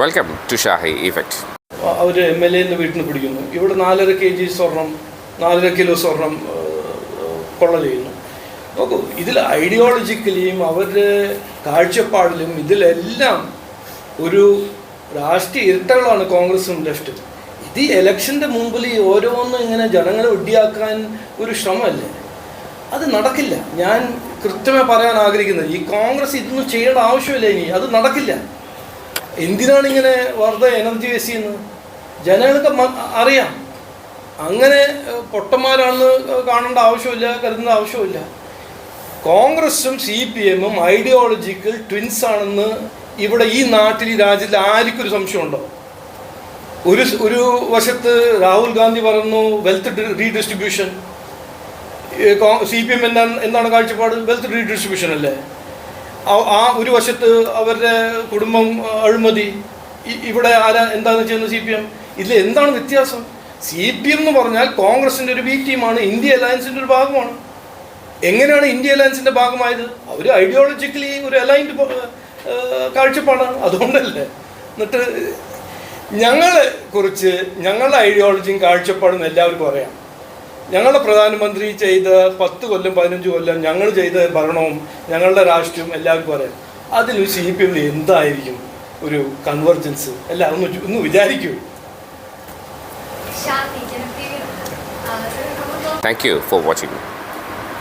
Welcome to Shahi effect അവർ M L എന്റെ വീട്ടിൽ നിന്ന് പിടിക്കുന്നു. ഇവിടെ നാലര കെ ജി സ്വർണം നാലര കിലോ സ്വർണം കൊള്ള ചെയ്യുന്നു. നോക്കൂ ഇതിൽ ഐഡിയോളജിക്കലിയും അവരുടെ കാഴ്ചപ്പാടിലും ഇതിലെല്ലാം ഒരു രാഷ്ട്രീയ ഇരട്ടകളാണ് കോൺഗ്രസും ലെഫ്റ്റും. ഇത് ഇലക്ഷന്റെ മുമ്പിൽ ഈ ഓരോന്നും ഇങ്ങനെ ജനങ്ങളെ ഒഡിയാക്കാൻ ഒരു ശ്രമമല്ലേ? അത് നടക്കില്ല. ഞാൻ കൃത്യമായി പറയാൻ ആഗ്രഹിക്കുന്നത് ഈ കോൺഗ്രസ് ഇതൊന്നും ചെയ്യേണ്ട ആവശ്യമില്ല ഇനി. അത് നടക്കില്ല. എന്തിനാണ് ഇങ്ങനെ വെറുതെ എനർജി വേസ്റ്റ് ചെയ്യുന്നത്? ജനങ്ങൾക്ക് അറിയാം. അങ്ങനെ പൊട്ടന്മാരാണെന്ന് കാണേണ്ട ആവശ്യമില്ല കരുതുന്ന ആവശ്യമില്ല. കോൺഗ്രസും സി പി എമ്മും ഐഡിയോളജിക്കൽ ട്വിൻസ് ആണെന്ന് ഇവിടെ ഈ നാട്ടിൽ ഈ രാജ്യത്തിൽ ആർക്കൊരു സംശയമുണ്ടോ? ഒരു ഒരു വശത്ത് രാഹുൽ ഗാന്ധി പറഞ്ഞു wealth redistribution C P M എന്താണ് എന്താണ് കാഴ്ചപ്പാട്? വെൽത്ത് റീഡിസ്ട്രിബ്യൂഷൻ അല്ലേ? ആ- ഒരു വശത്ത് അവരുടെ കുടുംബം അഴിമതി ഇവിടെ ആരാ എന്താണ് ചെയ്യുന്നത് സി പി എം? ഇതിൽ എന്താണ് വ്യത്യാസം? സി പി എം എന്ന് പറഞ്ഞാൽ കോൺഗ്രസിന്റെ ഒരു ബി ടീമാണ് ഇന്ത്യ അലയൻസിന്റെ ഒരു ഭാഗമാണ്. എങ്ങനെയാണ് ഇന്ത്യ അലയൻസിന്റെ ഭാഗമായത്? അവർ ഐഡിയോളജിക്കലി ഒരു അലൈൻഡ് കാഴ്ചപ്പാടാണ് അതുകൊണ്ടല്ലേ. എന്നിട്ട് ഞങ്ങളെ കുറിച്ച് ഞങ്ങളുടെ ഐഡിയോളജിയും കാഴ്ചപ്പാടും എല്ലാവർക്കും അറിയാം. ഞങ്ങളുടെ പ്രധാനമന്ത്രി ചെയ്ത പത്ത് കൊല്ലം പതിനഞ്ച് കൊല്ലം ഞങ്ങൾ ചെയ്ത ഭരണവും ഞങ്ങളുടെ രാഷ്ട്രീയവും എല്ലാവർക്കും പറയാം അതിൽ സി പി എമ്മിൽ എന്തായിരിക്കും ഒരു കൺവെർജൻസ് അല്ല ഒന്ന് ഒന്ന് വിചാരിക്കൂ. Thank you for watching